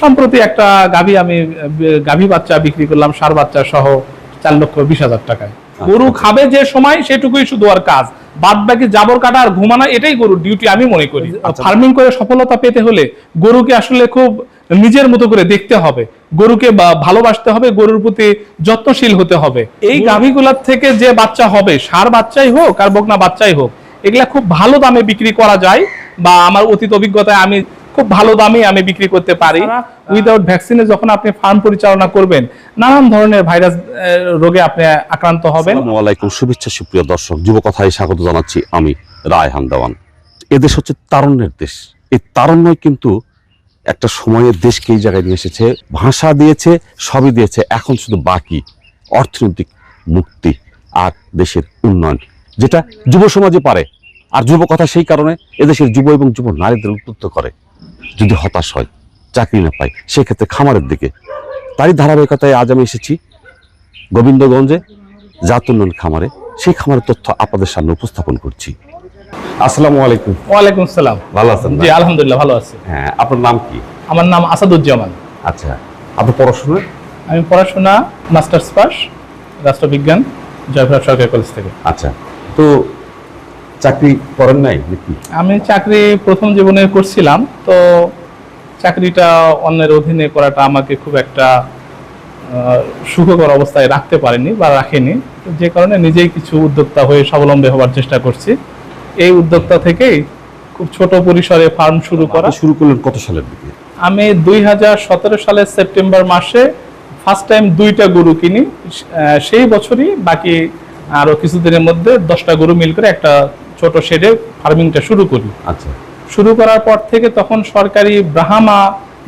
সম্প্রতি একটা গাভী আমি গাভী বাচ্চা বিক্রি করলাম সার বাচ্চা সহ চার লক্ষ বিশ হাজার টাকায়। গরু খাবে যে সময় সেটুকুই শুধু আর কাজ। বাদ বাকি জাবর কাটা আর ঘুমানো এটাই গরুর ডিউটি আমি মনে করি। আচ্ছা। ফার্মিং করে সফলতা পেতে হলে গরুকে আসলে খুব নিজের মতো করে দেখতে হবে। গরুকে ভালোবাসতে হবে গরুর প্রতি যত্নশীল হতে হবে। এই গাভীগুলার থেকে যে বাচ্চা হবে সার বাচ্চাই হোক আর বকনা বাচ্চাই হোক এগুলা খুব ভালো দামে বিক্রি করা যায় বা আমার অতীত অভিজ্ঞতায় আমি খুব ভালো দামে আমি বিক্রি করতে পারি। উইদাউট ভ্যাকসিনে যখন আপনি ফার্ম পরিচালনা করবেন নানান ধরনের ভাইরাস রোগে আপনি আক্রান্ত হবেন। আসসালামু আলাইকুম শুভেচ্ছা সুপ্রিয় দর্শক যুব কথায় স্বাগত জানাচ্ছি আমি রায়হান দেওয়ান। এদেশ হচ্ছে তারুণ্যের দেশ। এই তারুণ্যই কিন্তু একটা সময়ের দেশকে এই জায়গায় নিয়ে এসেছে ভাষা দিয়েছে সবই দিয়েছে এখন শুধু বাকি অর্থনৈতিক মুক্তি আর দেশের উন্নয়ন যেটা যুব সমাজে পারে। আর যুব কথা সেই কারণে এদেশের যুব এবং যুব নারীদের উদ্বুদ্ধ করে। যদি হতাশ হয় চাকরি না পায় সেক্ষেত্রে খামারের দিকে। তারই ধারাবাহিকতায় আজ আমি এসেছি গোবিন্দগঞ্জে জাত উন্নয়ন খামারে। সেই খামারের তথ্য আপনাদের সামনে উপস্থাপন করছি। আসসালামু আলাইকুম। ওয়ালাইকুম আসসালাম। ভালো আছেন? জি আলহামদুলিল্লাহ ভালো আছি। হ্যাঁ আপনার নাম কি? আমার নাম আসাদুজ্জামান। আচ্ছা আপনার পড়াশোনা? আমি পড়াশোনা মাস্টার্স পাস রাষ্ট্রবিজ্ঞান জয়পুরহাট সরকারি কলেজ থেকে। আচ্ছা তো চাকরি করেন নাই নাকি? আমি চাকরি প্রথম জীবনে করছিলাম তো চাকরিটা অন্যের অধীনে করাটা আমাকে খুব একটা সুখকর অবস্থায় রাখতে পারেনি বা রাখেনি। যে কারণে নিজেই কিছু উদ্যোক্তা হয়ে স্বাবলম্বী হওয়ার চেষ্টা করছি। এই উদ্যোক্তা থেকেই খুব ছোট পরিসরে ফার্ম শুরু করা। শুরু করলেন কত সালের দিকে? আমি দুই হাজার সতেরো সালের সেপ্টেম্বর মাসে ফার্স্ট টাইম দুইটা গরু কিনি সেই বছরই বাকি আরও কিছুদিনের মধ্যে দশটা গরু মিল করে একটা ছোট শেডে ফার্মিংটা শুরু করি। আচ্ছা। শুরু করার পর থেকে তখন সরকারি ব্রাহ্মা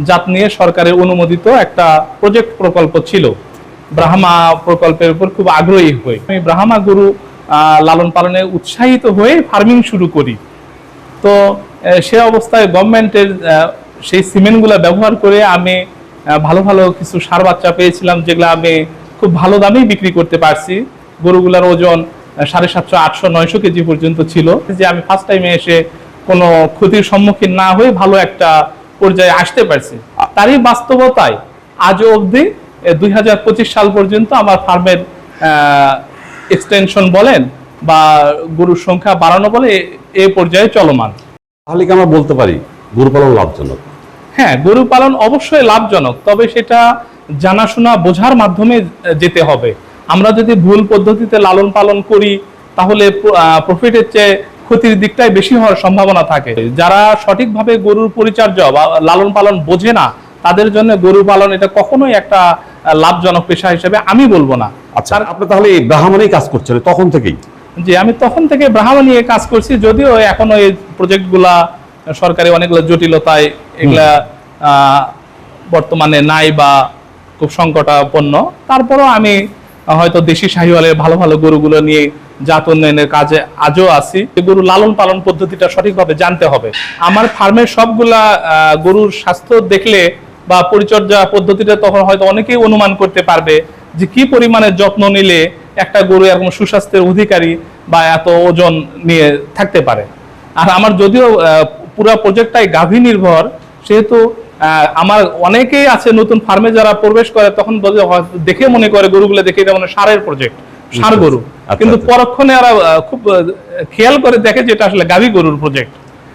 জাত নিয়ে সরকারের অনুমোদিত একটা প্রজেক্ট প্রকল্প ছিল। ব্রাহ্মা প্রকল্পের উপর খুব আগ্রহী হই আমি ব্রাহ্মা গরু লালন পালনে উৎসাহিত হয়ে ফার্মিং শুরু করি। তো সে অবস্থায় গভর্নমেন্টের সেই সিমেন্টগুলো ব্যবহার করে আমি ভালো ভালো কিছু সার বাচ্চা পেয়েছিলাম যেগুলো আমি খুব ভালো দামেই বিক্রি করতে পারছি। গরুগুলার ওজন সাড়ে সাতশো আটশো নয়শো কেজি পর্যন্ত ছিল। যে আমি ফার্স্ট টাইমে এসে কোনো ক্ষতির সম্মুখীন না হয়ে ভালো একটা পর্যায়ে আসতে পারছি। তারই বাস্তবতায় আজও অবধি দুই হাজার পঁচিশ সাল পর্যন্ত আমার ফার্মের এক্সটেনশন বলেন বা গরুর সংখ্যা বাড়ানো বলে এ- এ পর্যায়ে চলমান। তাহলে কি আমরা বলতে পারি গরু পালন লাভজনক? হ্যাঁ গরু পালন অবশ্যই লাভজনক তবে সেটা জানাশোনা বোঝার মাধ্যমে যেতে হবে। আমরা যদি ভুল পদ্ধতিতে লালন পালন করি তাহলে প্রফিটের চেয়ে ক্ষতির দিকটাই বেশি হওয়ার সম্ভাবনা থাকে। যারা সঠিকভাবে গরুর পরিচর্যা বা লালন পালন বোঝে না তাদের জন্য গরু পালন এটা কখনোই একটা লাভজনক পেশা হিসেবে আমি বলব না। আচ্ছা আপনি তাহলে এই ব্রাহ্মণেই কাজ করছেন তখন থেকেই? যে আমি তখন থেকে ব্রাহ্মণ নিয়ে কাজ করছি যদিও এখনও এই প্রজেক্টগুলা সরকারি অনেকগুলো জটিলতায় এগুলা বর্তমানে নাই বা খুব সংকটাপন্ন। তারপরও আমি হয়তো দেশি শাহিওয়ালের ভালো ভালো গরুগুলো নিয়ে জাত উন্নয়নের কাজে আজও আছি। গরু লালন পালন পদ্ধতিটা সঠিকভাবে জানতে হবে। আমার ফার্মের সবগুলা গরুর স্বাস্থ্য দেখলে বা পরিচর্যা পদ্ধতিটা তখন হয়তো অনেকেই অনুমান করতে পারবে যে কি পরিমাণে যত্ন নিলে একটা গরু এরকম সুস্বাস্থ্যের অধিকারী বা এত ওজন নিয়ে থাকতে পারে। আর আমার যদিও পুরো প্রজেক্টটাই গাভী নির্ভর, সেহেতু আমার অনেকেই আছে নতুন ফার্মে যারা প্রবেশ করে তখন দেখে মনে করে গরুগুলো দেখে এটা মানে সারের প্রজেক্ট সার গরু। আচ্ছা, কিন্তু আচ্ছা। পরক্ষণে ওরা খুব খেয়াল করে দেখে যে এটা আসলে গাভী গরুর প্রজেক্ট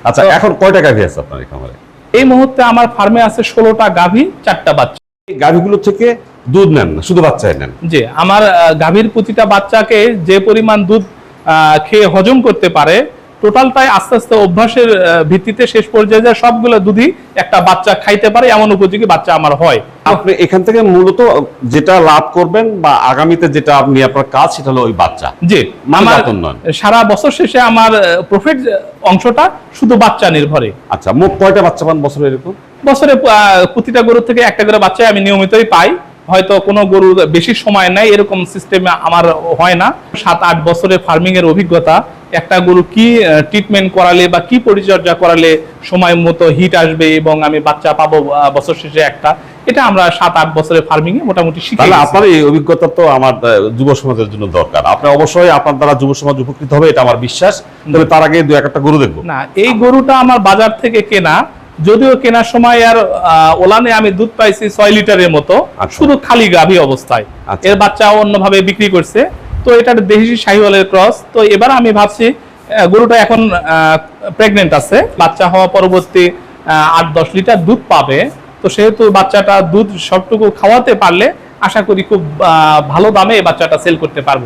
আচ্ছা এখন কয়টা গাভী আছে আপনার খামারে? এই মুহূর্তে আমার ফার্মে আছে ষোলোটা গাভী চারটা বাচ্চা। গাভীগুলো থেকে দুধ নেন না শুধু বাচ্চাই নেন? যে আমার গাভীর প্রতিটা বাচ্চাকে যে পরিমাণ দুধ খেয়ে হজম করতে পারে টোটালটাই আস্তে আস্তে অভ্যাসের ভিত্তিতে শেষ পর্যায়ে যায় সবগুলো দুধই একটা বাচ্চা খাইতে পারে এমন উপযোগী বাচ্চা আমার হয়। আপনি এখান থেকে মূলত যেটা লাভ করবেন বা আগামীতে যেটা আপনি আপনার কাজ সেটা হলো ওই বাচ্চা। যে আমার সারা বছর শেষে আমার প্রফিট অংশটা শুধু বাচ্চা নির্ভরে। আচ্ছা মোট কয়টা বাচ্চা পান বছরে এরকম? বছরে প্রতিটা গরু থেকে একটা করে বাচ্চা আমি নিয়মিতই পাই। হয়তো কোনো গরু বেশি সময় নেই এরকম সিস্টেমে আমার হয় না। সাত আট বছরের ফার্মিং এর অভিজ্ঞতা একটা গরু কি ট্রিটমেন্ট করালে বা কি পরিচর্যা করালে সময় মতো হিট আসবে এবং আমি বাচ্চা পাবো বছর শেষে একটা এটা আমরা সাত আট বছরের ফার্মিং এ মোটামুটি শিখে। আপনার এই অভিজ্ঞতা তো আমার যুব সমাজের জন্য দরকার। আপনি অবশ্যই আপনার দ্বারা যুব সমাজ উপকৃত হবে এটা আমার বিশ্বাস। তবে তার আগে দু একটা গরু দেখব। না এই গরুটা আমার বাজার থেকে কেনা যদিও কেনার সময় আর ওলানে আমি দুধ পাইছি ছয় লিটারের মতো আচ্ছা। শুধু খালি গাভী অবস্থায়। আচ্ছা। এর বাচ্চা অন্যভাবে বিক্রি করছে। তো এটা দেশি শাহিওয়ালের ক্রস। তো এবার আমি ভাবছি গরুটা এখন প্রেগনেন্ট আছে। বাচ্চা হওয়া পরবর্তী আট দশ লিটার দুধ পাবে। তো সেহেতু বাচ্চাটা দুধ সবটুকু খাওয়াতে পারলে আশা করি খুব ভালো দামে এই বাচ্চাটা সেল করতে পারব।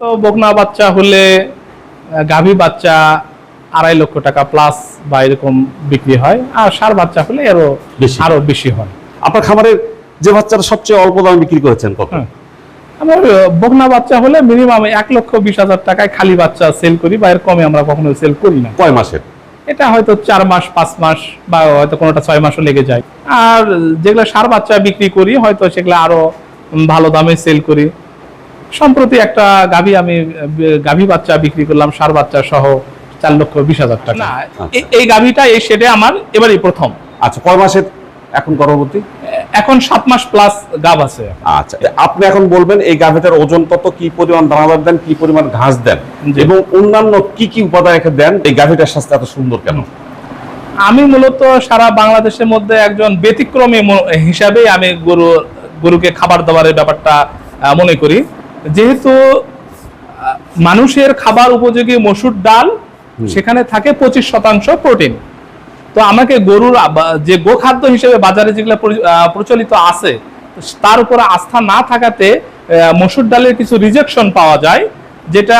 তো বকনা বাচ্চা হলে গাভী বাচ্চা আড়াই লক্ষ টাকা প্লাস বা এরকম বিক্রি হয়। আর সার বাচ্চা হলে আরও বেশি। আরও বেশি হয়। আপনার খামারের যে বাচ্চাটা সবচেয়ে অল্প দামে বিক্রি করেছেন কত? হ্যাঁ। আমার বকনা বাচ্চা হলে মিনিমাম এক লক্ষ বিশ হাজার টাকায় খালি বাচ্চা সেল করি বা এর কমে আমরা কখনো সেল করি না। কয় মাসের? এটা হয়তো চার মাস পাঁচ মাস বা হয়তো কোনোটা ছয় মাসও লেগে যায়। আর যেগুলো সার বাচ্চা বিক্রি করি হয়তো সেগুলো আরও ভালো দামে সেল করি। সম্প্রতি একটা গাভী আমি গাভী বাচ্চা বিক্রি করলাম সার বাচ্চা সহ। চার লক্ষ বিশ হাজার টাকা। না এই গাভীটা এই শেডে আমার এবারই প্রথম। আচ্ছা কয় মাসের এখন গর্ভবতী? এখন সাত মাস প্লাস গাভ আছে। আচ্ছা আপনি এখন বলবেন এই গাভীটার ওজন কত কি পরিমাণ দানাদার দেন কি পরিমাণ ঘাস দেন? এবং অন্যান্য কি কি উপাদান একে দেন এই গাভীটার স্বাস্থ্য এত সুন্দর কেন? আমি মূলত সারা বাংলাদেশের মধ্যে একজন ব্যতিক্রমী হিসাবেই আমি গরু গরুকে খাবার দাবারের ব্যাপারটা মনে করি। যেহেতু মানুষের খাবার উপযোগী মসুর ডাল সেখানে থাকে পঁচিশ শতাংশ প্রোটিন। তো আমাকে গরুর যে গোখাদ্য হিসেবে বাজারে যেগুলো প্রচলিত আছে তার উপরে আস্থা না থাকাতে মসুর ডালের কিছু রিজেকশন পাওয়া যায় যেটা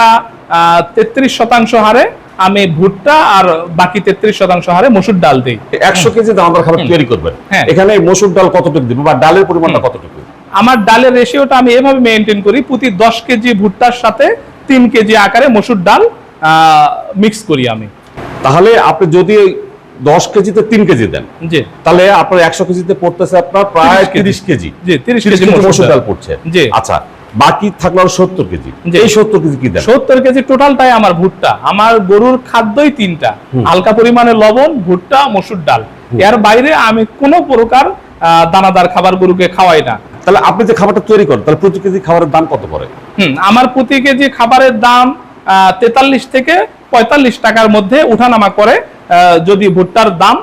তেত্রিশ শতাংশ হারে আমি ভুট্টা আর বাকি তেত্রিশ শতাংশ হারে মসুর ডাল দিই। একশো কেজি দানাদার খাবার তৈরি করবেন। হ্যাঁ। এখানে মসুর ডাল কতটুকু দিব বা ডালের পরিমাণটা কতটুকু? আমার ডালের রেশিওটা আমি এভাবে মেনটেন করি প্রতি দশ কেজি ভুট্টার সাথে তিন কেজি আকারে মসুর ডাল মিক্স করি আমি। তাহলে আপনি যদি দশ কেজিতে তিন কেজি দেন জি। তাহলে আপনার একশো কেজিতে পড়তেছে আপনার প্রায় তিরিশ কেজি। জি তিরিশ কেজি মসুর ডাল। পড়ছে। জি। আচ্ছা বাকি থাকল আরও সত্তর কেজি। এই সত্তর কেজি কি দেন? সত্তর কেজি টোটালটাই আমার ভুট্টা। আমার গরুর খাদ্যই তিনটা। হালকা পরিমাণে লবণ ভুট্টা মসুর ডাল। এর বাইরে আমি কোনো প্রকার দানাদার খাবার গরুকে খাওয়াই না। তাহলে আপনি যে খাবারটা তৈরি করেন তাহলে প্রতি কেজি খাবারের দাম কত পড়ে? হুম আমার প্রতি কেজি খাবারের দাম তেতাল্লিশ থেকে পঁয়তাল্লিশ টাকার মধ্যে উঠানামা করে যদি ভুট্টার দাম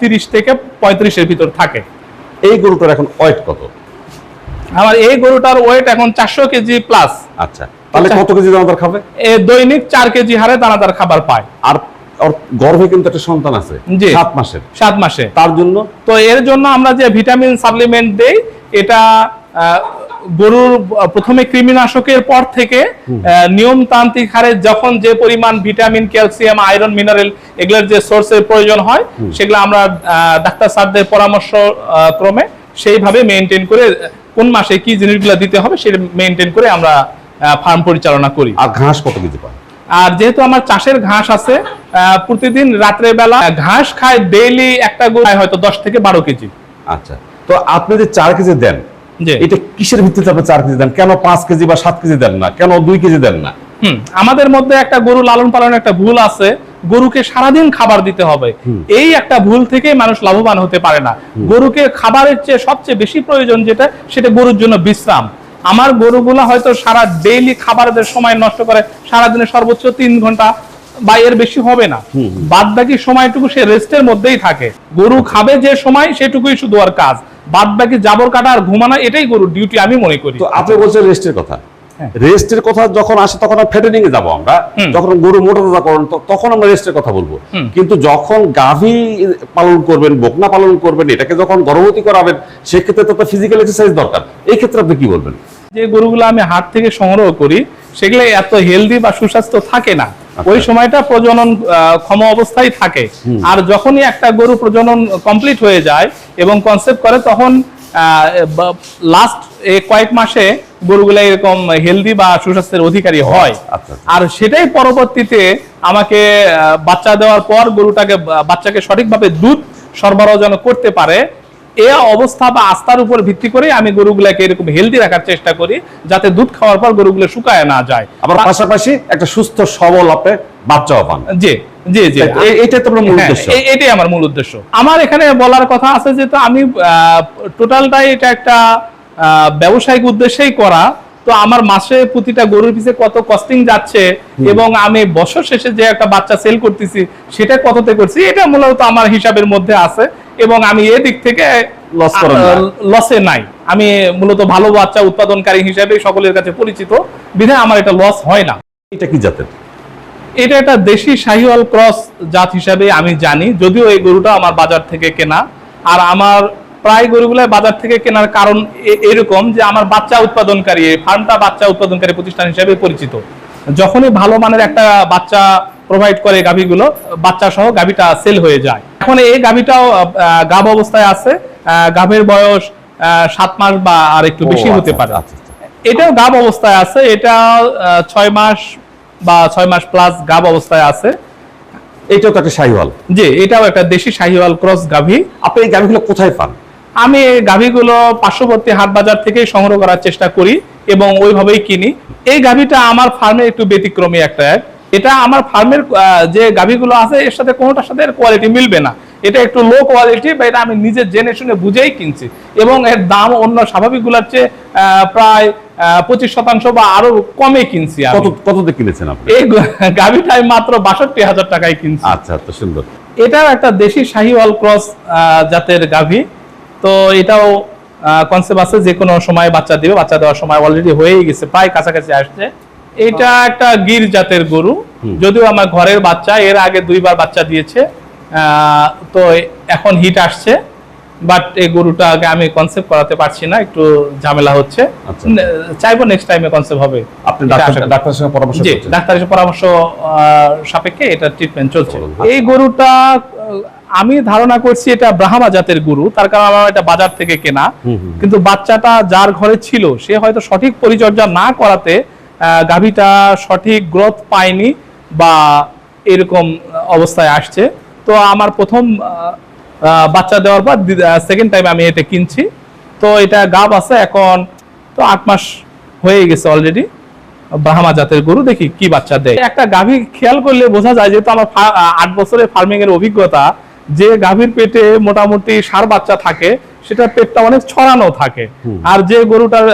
তিরিশ থেকে পঁয়ত্রিশের ভিতর থাকে। এই গরুটার এখন ওয়েট কত? আমার এই গরুটার ওয়েট এখন চারশো কেজি প্লাস আচ্ছা তাহলে আচ্ছা। কত কেজি দানাদার খাবে? এ দৈনিক চার কেজি হারে দানাদার খাবার পায়। আর গর্ভে কিন্তু একটা সন্তান আছে সাত মাসের। সাত মাসে। তার জন্য? তো এর জন্য আমরা যে ভিটামিন সাপ্লিমেন্ট দেই এটা আহ, গরুর প্রথমে কৃমিনাশকের পর থেকে নিয়মতান্ত্রিক হারে যখন যে পরিমাণ ভিটামিন ক্যালসিয়াম আয়রন মিনারেল এগুলোর যে সোর্সের প্রয়োজন হয় সেগুলো আমরা ডাক্তার স্যারদের পরামর্শ ক্রমে সেইভাবে মেনটেন করে কোন মাসে কি জিনিসগুলো দিতে হবে সেটা মেনটেন করে আমরা ফার্ম পরিচালনা করি। আর ঘাস কত কেজি পায় আর যেহেতু আমার চাষের ঘাস আছে প্রতিদিন রাত্রে বেলা ঘাস খায় ডেইলি একটা গরু হয়তো দশ থেকে বারো কেজি। আচ্ছা। তো আপনি যে চার কেজি দেন। এটা কিসের ভিত্তিতে আপনি চার কেজি দেন? কেন পাঁচ কেজি বা সাত কেজি দেন না? কেন দুই কেজি দেন না? আমাদের মধ্যে একটা গরু লালন পালনের একটা ভুল আছে। গরুকে সারাদিন খাবার দিতে হবে। এই একটা ভুল থেকে মানুষ লাভবান হতে পারে না। গরুকে খাবারের চেয়ে সবচেয়ে বেশি প্রয়োজন যেটা সেটা গরুর জন্য বিশ্রাম। আমার গরুগুলো হয়তো সারা ডেইলি খাবারের সময় নষ্ট করে সারাদিনে সর্বোচ্চ তিন ঘণ্টা বা এর বেশি হবে না। বাদ বাকি সময়টুকু সে রেস্টের মধ্যেই থাকে। গরু খাবে যে সময় সেটুকুই শুধু আর কাজ। বাদ বাকি জাবর কাটা আর ঘুমানো এটাই গরুর ডিউটি আমি মনে করি। তো আপনি বলছেন রেস্টের কথা। হ্যাঁ। রেস্টের কথা যখন আসে তখন ফেটেনিং এ যাব আমরা। যখন গরু মোটা করেন তখন আমরা রেস্টের কথা বলব। কিন্তু যখন গাভী পালন করবেন বকনা পালন করবেন এটাকে যখন গর্ভবতী করাবেন সেক্ষেত্রে তো ফিজিক্যাল এক্সারসাইজ দরকার। এই ক্ষেত্রে আপনি কি বলবেন? যে গরুগুলো আমি হাট থেকে সংগ্রহ করি সেগুলো এত হেলদি বা সুস্বাস্থ্য থাকে না। ওই সময়টা প্রজনন ক্ষম অবস্থায় থাকে। আর যখনই একটা গরু প্রজনন কমপ্লিট হয়ে যায় এবং কনসেপ্ট করে তখন লাস্ট কয়েক মাসে গরুগুলো এরকম হেলদি বা সুস্বাস্থ্যের অধিকারী হয়। আচ্ছা, আচ্ছা। আর সেটাই পরবর্তীতে আমাকে বাচ্চা দেওয়ার পর গরুটাকে বাচ্চাকে সঠিকভাবে দুধ সরবরাহ যেন করতে পারে এ অবস্থা বা আস্থার উপর ভিত্তি করে আমি গরুগুলাকে এরকম হেলদি রাখার চেষ্টা করি যাতে দুধ খাওয়ার পর গরুগুলো শুকায় না যায়। আবার পাশাপাশি একটা সুস্থ সবল আপনি বাচ্চাও পান। জি জি জি। এ- তো মূল হ্যাঁ, উদ্দেশ্য। এটাই আমার মূল উদ্দেশ্য। আমার এখানে বলার কথা আছে যে তো আমি টোটালটাই এটা একটা ব্যবসায়িক উদ্দেশ্যেই করা। তো আমার মাসে প্রতিটা গরুর পিছে কত কস্টিং যাচ্ছে এবং আমি বছর শেষে যে একটা বাচ্চা সেল করতেছি সেটা কততে করছি এটা মূলত আমার হিসাবের মধ্যে আছে। এবং আমি এদিক থেকে। লসে নাই। আমি মূলত ভালো বাচ্চা উৎপাদনকারী হিসেবে সকলের কাছে পরিচিত। বিধায় আমার এটা লস হয় না। এটা কি জাতের? এটা একটা দেশি শাহিওয়াল ক্রস জাত হিসাবে আমি জানি যদিও এই গরুটা আমার বাজার থেকে কেনা। আর আমার প্রায় গরুগুলো বাজার থেকে কেনার কারণ এরকম যে আমার বাচ্চা উৎপাদনকারী এই ফার্মটা বাচ্চা উৎপাদনকারী প্রতিষ্ঠান হিসেবে পরিচিত। যখনই ভালো মানের একটা বাচ্চা প্রোভাইড করে গাভীগুলো বাচ্চা সহ গাভীটা সেল হয়ে যায়। এখন এই গাভীটাও গাভ অবস্থায় আছে। গাভীর বয়স সাত মাস বা আর একটু বেশি হতে আচ্ছা, পারে। আচ্ছা, আচ্ছা। এটাও গাব অবস্থায় আছে এটা ছয় মাস বা ছয় মাস প্লাস গাব অবস্থায় আছে। এইটাও তো একটা শাহিওয়াল। যে এটাও একটা দেশি শাহিওয়াল ক্রস গাভী। আপনি এই গাভিগুলো কোথায় পান? আমি গাভীগুলো পার্শ্ববর্তী হাট বাজার থেকে সংগ্রহ করার চেষ্টা করি এবং ওইভাবেই কিনি। এই গাভীটা আমার ফার্মে একটু ব্যতিক্রমী একটা এক। এটা আমার ফার্মের যে গাভীগুলো আছে এর সাথে কোনোটার সাথে কোয়ালিটি মিলবে না। এটা একটু লো কোয়ালিটি বা এটা আমি নিজে জেনে শুনে বুঝেই কিনছি। এবং এর দাম অন্য স্বাভাবিকগুলোর চেয়ে প্রায় পঁচিশ শতাংশ বা আরও কমে কিনছি। কত কিনেছেন আপনি? এই গাভীটা আমি মাত্র বাষট্টি হাজার টাকায় কিনছি। আচ্ছা আচ্ছা সুন্দর। এটাও একটা দেশি শাহিওয়াল ক্রস আহ, জাতের গাভী। তো এটাও কনসেপ্ট আছে যে কোনো সময় বাচ্চা দিবে বাচ্চা দেওয়ার সময় অলরেডি হয়েই গেছে প্রায় কাছাকাছি আসছে। এটা একটা গির জাতের গরু। যদিও আমার ঘরের বাচ্চা এর আগে দুইবার বাচ্চা দিয়েছে। তো এখন হিট আসছে বাট এই গরুটা আগে আমি কনসেপ্ট করাতে পারছি না একটু ঝামেলা হচ্ছে। আচ্ছা। চাইব নেক্সট টাইমে কনসেপ্ট হবে। আপনি ডাক্তারের সঙ্গে পরামর্শ জি ডাক্তারের পরামর্শ আহ, সাপেক্ষে এটা ট্রিটমেন্ট চলছে। এই গরুটা আমি ধারণা করছি এটা ব্রাহ্মা জাতের গরু তার কারণ আমার এটা বাজার থেকে কেনা। কিন্তু বাচ্চাটা যার ঘরে ছিল সে হয়তো সঠিক পরিচর্যা না করাতে গাভীটা সঠিক গ্রোথ পায়নি বা এরকম অবস্থায় আসছে। তো আমার প্রথম বাচ্চা দেওয়ার পর সেকেন্ড টাইম আমি এটা কিনছি। তো এটা গাব আছে এখন তো আট মাস হয়ে গেছে অলরেডি ব্রাহ্মা জাতের গরু দেখি কি বাচ্চা দেয়। একটা গাভী খেয়াল করলে বোঝা যায় যেহেতু আমার আট বছরের ফার্মিং এর অভিজ্ঞতা যে গাভীর পেটে মোটামুটি সার বাচ্চা থাকে সেটা পেটটা অনেক ছড়ানো থাকে। আর যে গরুটার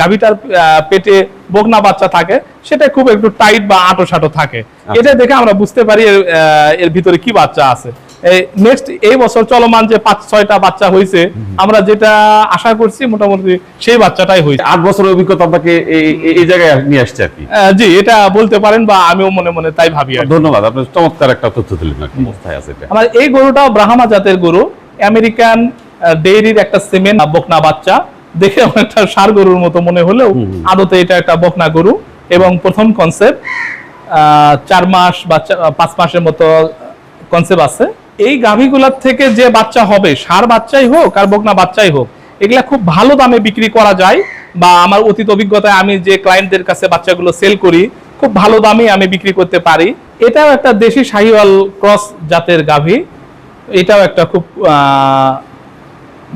গাভীটার পেটে বকনা বাচ্চা থাকে সেটা খুব একটু টাইট বা আটো সাটো থাকে এটা দেখে আমরা বুঝতে পারি এর, ভিতরে কি বাচ্চা আছে। নেক্সট এই বছর চলমান যে পাঁচ ছয়টা বাচ্চা হয়েছে আমরা যেটা আশা করছি মোটামুটি সেই বাচ্চাটাই হয়েছে আট বছরের অভিজ্ঞতা আপনাকে এই- জায়গায় নিয়ে আসছে আর কি। জি এটা বলতে পারেন বা আমিও মনে মনে তাই ভাবি ধন্যবাদ আপনি চমৎকার একটা তথ্য দিলেন অবস্থায় আছে আমার এই গরুটাও ব্রাহ্মা জাতের গরু আমেরিকান ডেইরির একটা সিমেন্ট বকনা বাচ্চা। দেখে আমার একটা সার গরুর মতো মনে হলেও আদতে এটা একটা বকনা গরু। এবং প্রথম কনসেপ্ট চার মাস বা পাঁচ মাসের মতো কনসেপ্ট আছে। এই গাভীগুলার থেকে যে বাচ্চা হবে সার বাচ্চাই হোক আর বকনা বাচ্চাই হোক এগুলা খুব ভালো দামে বিক্রি করা যায় বা আমার অতীত অভিজ্ঞতায় আমি যে ক্লায়েন্টদের কাছে বাচ্চাগুলো সেল করি খুব ভালো দামে আমি বিক্রি করতে পারি। এটাও একটা দেশি শাহিওয়াল ক্রস জাতের গাভী। এটাও একটা খুব আহ,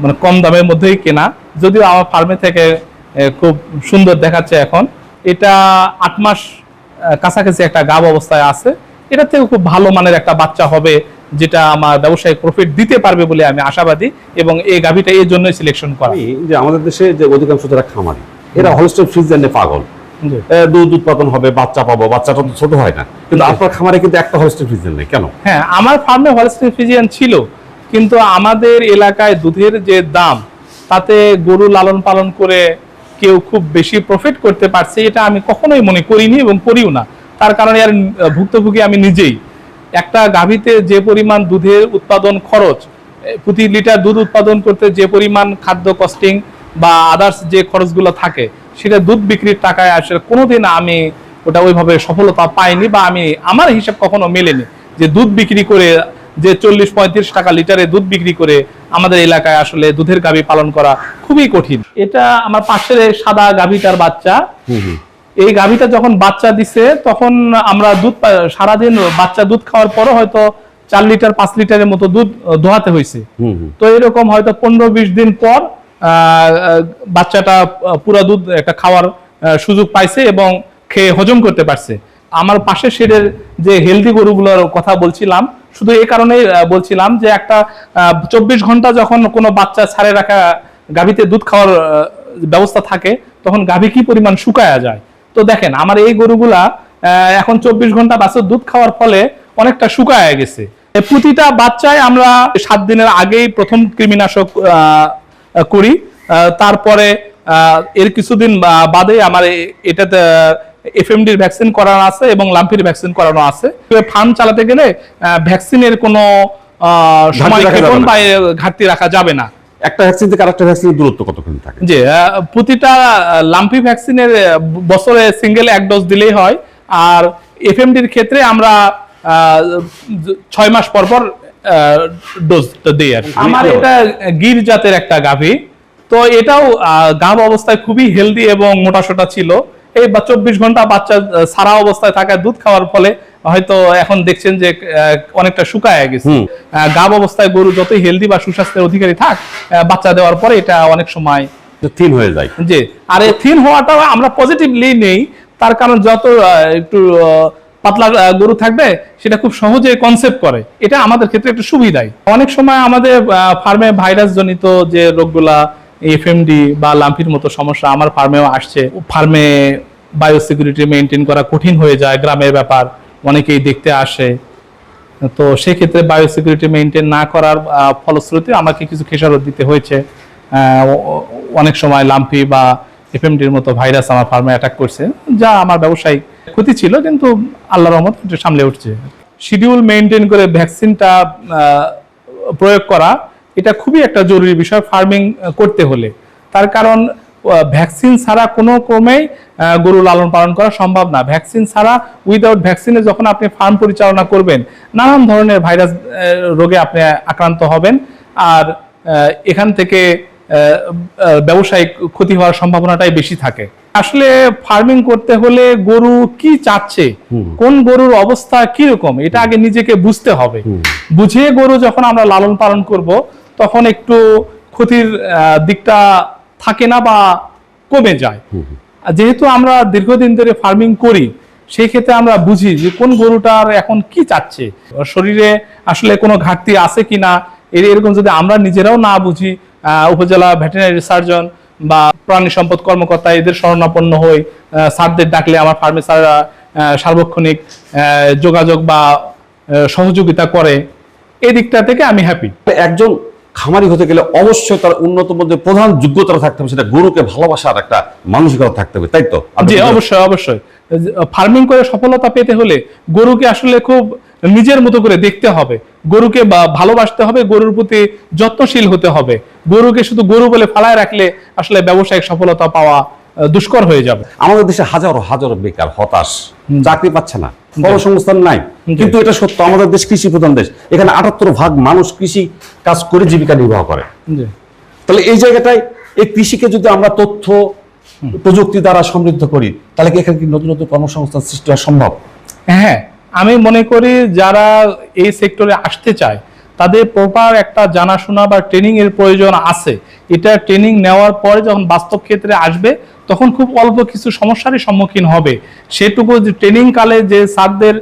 মানে কম দামের মধ্যেই কেনা। যদিও আমার ফার্মে থেকে খুব সুন্দর দেখাচ্ছে এখন। এটা আট মাস কাছাকাছি একটা গাব অবস্থায় আছে। এটা থেকে খুব ভালো মানের একটা বাচ্চা হবে যেটা আমার ব্যবসায়িক প্রফিট দিতে পারবে বলে আমি আশাবাদী এবং এই গাভীটা এই জন্যই সিলেকশন করা। যে আমাদের দেশে যে অধিকাংশ যারা খামারি এরা হলস্টেন ফ্রিজিয়ানে পাগল। দুধ উৎপাদন হবে বাচ্চা পাবো বাচ্চাটা তো ছোট হয় না। কিন্তু আপনার খামারে কিন্তু একটা হলস্টেন ফ্রিজিয়ান নেই কেন? হ্যাঁ আমার ফার্মে হলস্টিন ফিজিয়ান ছিল কিন্তু আমাদের এলাকায় দুধের যে দাম তাতে গরু লালন পালন করে কেউ খুব বেশি প্রফিট করতে পারছে, এটা আমি কখনোই মনে করিনি এবং করিও না। তার কারণে আর ভুক্তভোগী আমি নিজেই। একটা গাভীতে যে পরিমাণ দুধের উৎপাদন খরচ প্রতি লিটার দুধ উৎপাদন করতে যে পরিমাণ খাদ্য কস্টিং বা আদার্স যে খরচগুলো থাকে, সেটা দুধ বিক্রির টাকায় আসলে কোনোদিন আমি ওটা ওইভাবে সফলতা পাইনি বা আমি আমার হিসাব কখনো মেলেনি যে দুধ বিক্রি করে যে চল্লিশ পঁয়ত্রিশ টাকা লিটারে দুধ বিক্রি করে আমাদের এলাকায় আসলে দুধের গাভী পালন করা খুবই কঠিন। এটা আমার পাশের সাদা গাভীটার বাচ্চা। এই গাভীটা যখন বাচ্চা দিছে তখন আমরা দুধ সারাদিন বাচ্চা দুধ খাওয়ার পরও হয়তো চার লিটার পাঁচ লিটারের মতো দুধ দোহাতে হয়েছে তো এরকম হয়তো পনেরো বিশ দিন পর বাচ্চাটা পুরা দুধ একটা খাওয়ার সুযোগ পাইছে এবং খেয়ে হজম করতে পারছে। আমার পাশের শেডের যে হেলদি গরুগুলোর কথা বলছিলাম শুধু এই কারণেই বলছিলাম যে একটা চব্বিশ ঘণ্টা যখন কোনো বাচ্চা ছাড়ে রাখা গাভীতে দুধ খাওয়ার ব্যবস্থা থাকে, তখন গাভী কি পরিমাণ শুকায়া যায়? তো দেখেন, আমার এই গরুগুলা এখন চব্বিশ ঘণ্টা বাছুর দুধ খাওয়ার ফলে অনেকটা শুকায়া গেছে। প্রতিটা বাচ্চায় আমরা সাত দিনের আগেই প্রথম কৃমিনাশক করি। তারপরে এর কিছুদিন বাদে আমার এটাতে এফএমডির ভ্যাকসিন করানো আছে এবং লাম্পির ভ্যাকসিন করানো আছে। ফার্ম চালাতে গেলে ভ্যাকসিনের কোনো আহ, সময় ক্ষেপণ বা ঘাটতি রাখা যাবে না। একটা ভ্যাকসিন থেকে আরেকটা ভ্যাকসিনের দূরত্ব কতক্ষণ থাকে? যে প্রতিটা লাম্পি ভ্যাকসিনের বছরে সিঙ্গেল এক ডোজ দিলেই হয়। আর এফএমডির ক্ষেত্রে আমরা আহ, ছয় মাস পর পর ডোজ দিই আর কি। আমার এটা গির জাতের একটা গাভী। তো এটাও আহ, গাভ অবস্থায় খুবই হেলদি এবং মোটাসোটা ছিল। এই বা চব্বিশ ঘণ্টা বাচ্চা সারা অবস্থায় থাকায় দুধ খাওয়ার ফলে হয়তো এখন দেখছেন যে অনেকটা শুকায় গেছে। গাভ অবস্থায় গরু যতই হেলদি বা সুস্বাস্থ্যের অধিকারী থাক বাচ্চা দেওয়ার পরে এটা অনেক সময় থিন হয়ে যায়। যে আর এই থিন হওয়াটাও আমরা পজিটিভলি নেই তার কারণ যত একটু পাতলা গরু থাকবে সেটা খুব সহজে কনসেপ্ট করে। এটা আমাদের ক্ষেত্রে একটু সুবিধাই। অনেক সময় আমাদের ফার্মে ভাইরাস জনিত যে রোগগুলা এফএমডি বা লাম্পির মতো সমস্যা আমার ফার্মেও আসছে। ফার্মে বায়োসিকিউরিটি মেনটেন করা কঠিন হয়ে যায় গ্রামের ব্যাপার, অনেকেই দেখতে আসে। তো সেক্ষেত্রে বায়োসিকিউরিটি মেনটেন না করার ফলশ্রুতি আমাকে কিছু খেসারত দিতে হয়েছে। অনেক সময় লাম্পি বা এফএমডির মতো ভাইরাস আমার ফার্মে অ্যাটাক করছে, যা আমার ব্যবসায়িক ক্ষতি ছিল, কিন্তু আল্লাহর রহমত সামলে উঠছে। শিডিউল মেনটেন করে ভ্যাকসিনটা প্রয়োগ করা এটা খুবই একটা জরুরি বিষয় ফার্মিং করতে হলে। তার কারণ ভ্যাকসিন ছাড়া কোনো ক্রমেই গরু লালন পালন করা সম্ভব না। ভ্যাকসিন ছাড়া উইদাউট ভ্যাকসিনে যখন আপনি ফার্ম পরিচালনা করবেন নানান ধরনের ভাইরাস রোগে আপনি আক্রান্ত হবেন। আর এখান থেকে ব্যবসায়িক ক্ষতি হওয়ার সম্ভাবনাটাই বেশি থাকে। আসলে ফার্মিং করতে হলে গরু কি চাচ্ছে? কোন গরুর অবস্থা কি রকম এটা আগে নিজেকে বুঝতে হবে। বুঝে গরু যখন আমরা লালন পালন করব তখন একটু ক্ষতির দিকটা থাকে না বা কমে যায়। যেহেতু আমরা দীর্ঘদিন ধরে ফার্মিং করি সেই ক্ষেত্রে আমরা বুঝি যে কোন গরুটার এখন কি চাচ্ছে। শরীরে আসলে কোনো ঘাটতি আছে কিনা এর এরকম যদি আমরা নিজেরাও না বুঝি উপজেলা ভেটেরিনারি সার্জন বা প্রাণী সম্পদ কর্মকর্তা এদের শরণাপন্ন হই স্যারদের ডাকলে আমার ফার্মে স্যাররা সার্বক্ষণিক যোগাযোগ বা সহযোগিতা করে। এই দিকটা থেকে আমি হ্যাপি একজন খামারি হতে গেলে অবশ্যই তার উন্নত মধ্যে প্রধান যোগ্যতা থাকতে হবে সেটা গরুকে ভালোবাসার একটা মানসিকতা থাকতে হবে তাই তো? জি অবশ্যই অবশ্যই। ফার্মিং করে সফলতা পেতে হলে গরুকে আসলে খুব নিজের মতো করে দেখতে হবে। গরুকে বা- ভালোবাসতে হবে গরুর প্রতি যত্নশীল হতে হবে। গরুকে শুধু গরু বলে ফালায় রাখলে আসলে ব্যবসায়িক সফলতা পাওয়া দুষ্কর হয়ে যাবে। আমাদের দেশে হাজারো হাজারো বেকার হতাশ চাকরি পাচ্ছে না। কর্মসংস্থান নাই। কিন্তু এটা সত্য আমাদের দেশ কৃষি প্রধান দেশ। এখানে আটাত্তর ভাগ মানুষ কৃষি কাজ করে জীবিকা নির্বাহ করে। তাহলে এই জায়গাটায় এই কৃষিকে যদি আমরা তথ্য প্রযুক্তি দ্বারা সমৃদ্ধ করি তাহলে কি এখানে কি নতুন নতুন কর্মসংস্থান সৃষ্টি হওয়া সম্ভব? হ্যাঁ আমি মনে করি যারা এই সেক্টরে আসতে চায় তাদের প্রপার একটা জানাশোনা বা ট্রেনিং এর প্রয়োজন আছে। এটা ট্রেনিং নেওয়ার পরে যখন বাস্তব ক্ষেত্রে আসবে তখন খুব অল্প কিছু সমস্যারই সম্মুখীন হবে। সেটুকু যে ট্রেনিং কালে যে স্যারদের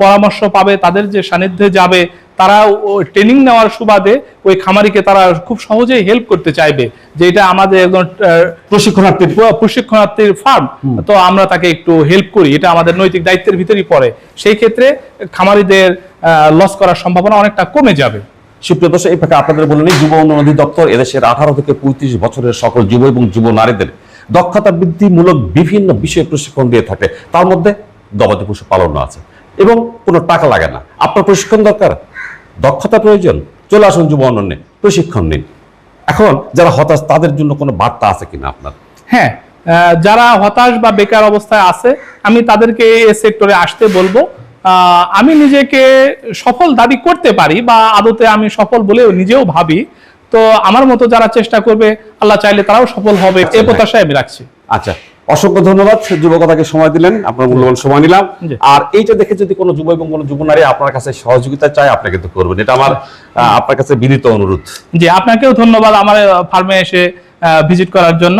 পরামর্শ পাবে তাদের যে সান্নিধ্যে যাবে তারা ট্রেনিং নেওয়ার সুবাদে ওই খামারিকে তারা খুব সহজেই হেল্প করতে চাইবে যে এটা আমাদের একজন আহ, প্রশিক্ষণার্থী প্রশিক্ষণার্থীর ফার্ম তো আমরা তাকে একটু হেল্প করি এটা আমাদের নৈতিক দায়িত্বের ভিতরেই পড়ে। সেই ক্ষেত্রে খামারিদের লস করার সম্ভাবনা অনেকটা কমে যাবে। সুপ্রিয় দর্শক এই ফাঁকে আপনাদের বলে নিই যুব উন্নয়ন অধিদপ্তর এদেশের আঠারো থেকে পঁয়ত্রিশ বছরের সকল যুব এবং যুব নারীদের দক্ষতা বৃদ্ধিমূলক বিভিন্ন বিষয়ে প্রশিক্ষণ দিয়ে থাকে। তার মধ্যে গবাদি পশু পালনও আছে এবং কোনো টাকা লাগে না। আপনার প্রশিক্ষণ দরকার? দক্ষতা প্রয়োজন। চলে আসুন যুব উন্নয়নে প্রশিক্ষণ নিন। এখন যারা হতাশ, তাদের জন্য কোনো বার্তা আছে কিনা আপনার? হ্যাঁ যারা হতাশ বা বেকার অবস্থায় আছে, আমি তাদেরকে এই সেক্টরে আসতে বলব। আমি নিজেকে সফল দাবি করতে পারি বা আদতে আমি সফল বলেও নিজেও ভাবি। তো আমার মতো যারা চেষ্টা করবে আল্লাহ চাইলে তারাও সফল হবে এ প্রত্যাশায় আমি রাখছি। আচ্ছা অসংখ্য ধন্যবাদ যুবকতাকে সময় দিলেন আপনার মূল্যবান সময় নিলাম। আর এইটা দেখে যদি কোনো যুব এবং কোনো যুব নারী আপনার কাছে সহযোগিতা চায় আপনি কিন্তু করবেন। এটা আমার আপনার কাছে বিনীত অনুরোধ। জি আপনাকেও ধন্যবাদ আমার ফার্মে এসে ভিজিট করার জন্য।